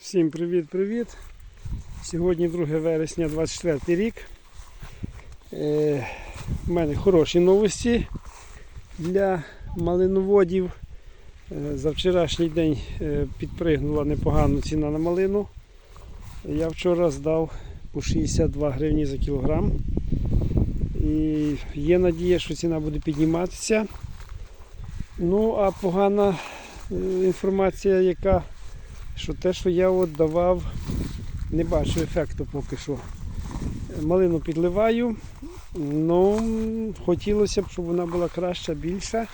Всім привіт-привіт. Сьогодні 2 вересня 24 рік. Е, У мене хороші новості для малиноводів. Е, За вчорашній день е, підпригнула непогано ціна на малину. Я вчора здав по 62 гривні за кілограм. І є надія, що ціна буде підніматися. Ну, а погана е, інформація, яка що те, що я от давав, не бачу ефекту поки що. Малину підливаю, ну хотілося б, щоб вона була краща, більша. Е,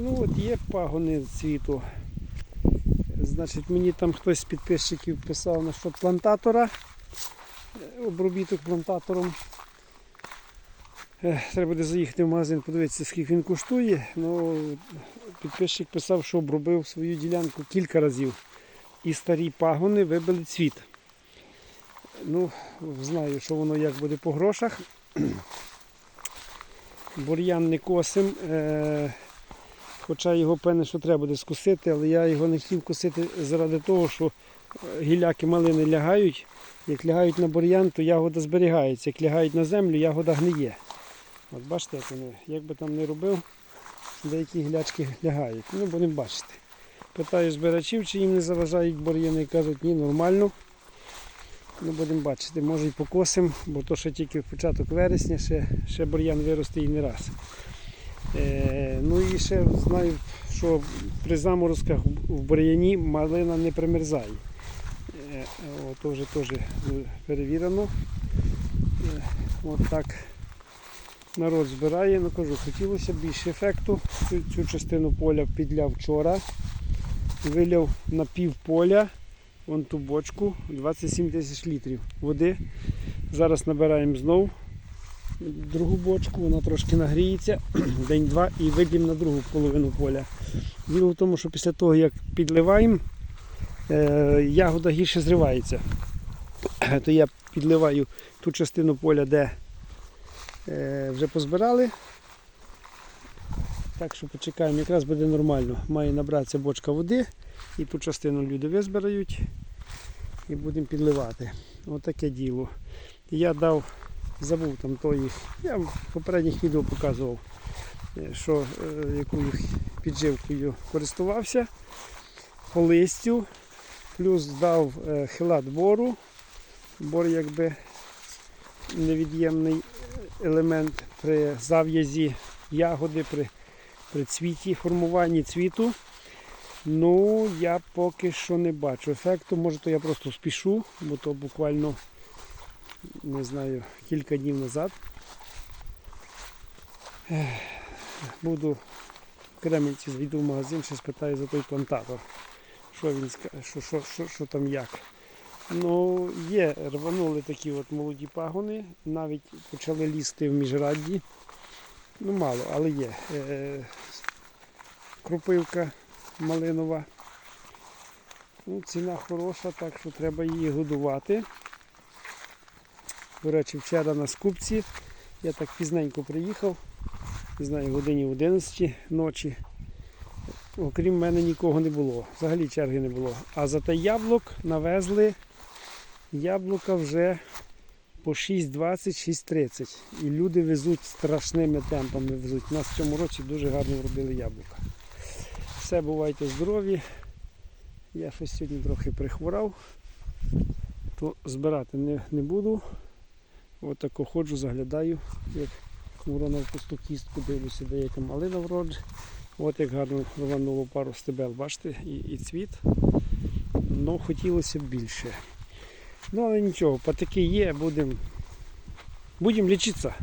Ну от є пагони цвіту. Значить, мені там хтось з підписчиків писав на що плантатора, е, обробіток плантатором. Е, Треба буде заїхати в магазин, подивитися, скільки він коштує. Ну, підписчик писав, що обробив свою ділянку кілька разів. І старі пагони вибили цвіт. Ну, знаю, що воно як буде по грошах. Бур'ян не косим. Е- хоча його певне, що треба буде скосити, але я його не хотів косити заради того, що е, гіляки малини лягають. Як лягають на бур'ян, то ягода зберігається. Як лягають на землю, ягода гниє. От бачите, як би там не робив, деякі гілячки лягають. Ну, будемо бачити. Питаю збирачів, чи їм не заважають бур'яни, кажуть, ні, нормально. Ну, будемо бачити, може і покосимо, бо то ще тільки початок вересня, ще, ще бур'ян виросте і не раз. Е, ну і ще знаю, що при заморозках в бур'яні малина не примерзає. Е, то вже теж е, перевірено. Е, от так народ збирає. Ну кажу, хотілося більше ефекту. Цю, цю частину поля підляв вчора. Виляв на пів поля вон ту бочку 27 тисяч літрів води. Зараз набираємо знову другу бочку, вона трошки нагріється, день-два і вийдемо на другу половину поля. Діло в тому, що після того, як підливаємо, е, ягода гірше зривається. То я підливаю ту частину поля, де е, вже позбирали. Так що почекаємо, якраз буде нормально. Має набратися бочка води і ту частину люди визбирають і будемо підливати. Отаке діло. Я дав, забув там тої, я в попередніх відео показував, е, що е, якою підживкою користувався по листю, плюс дав е, хилат бору. Бор якби невід'ємний елемент при зав'язі ягоди, при, при цвіті, формуванні цвіту. Ну, я поки що не бачу ефекту. Може, то я просто спішу, бо то буквально не знаю, кілька днів назад. Буду в Кременці зайду в магазин, ще спитаю за той плантатор. Що він що, що, що, що там як. Ну, є, рванули такі от молоді пагони, навіть почали лізти в міжрадді. Ну, мало, але є. Е, крупивка малинова. Ну, ціна хороша, так що треба її годувати. До речі, вчора на скупці я так пізненько приїхав, не знаю, годині 11 ночі. Окрім мене нікого не було, взагалі черги не було. А зате яблук навезли яблука вже по 6,20, 6,30. І люди везуть страшними темпами везуть. У нас в цьому році дуже гарно вробили яблука. Все, бувайте здорові. Я щось сьогодні трохи прихворав, то збирати не, не буду. Отако ходжу, заглядаю, як ворона в пусту кістку, дивлюся, де яка малина вроджа. От як гарно рвануло пару стебел, бачите, і, і цвіт. Ну, хотілося б більше. Ну, але нічого, патики є, будемо будем лічитися.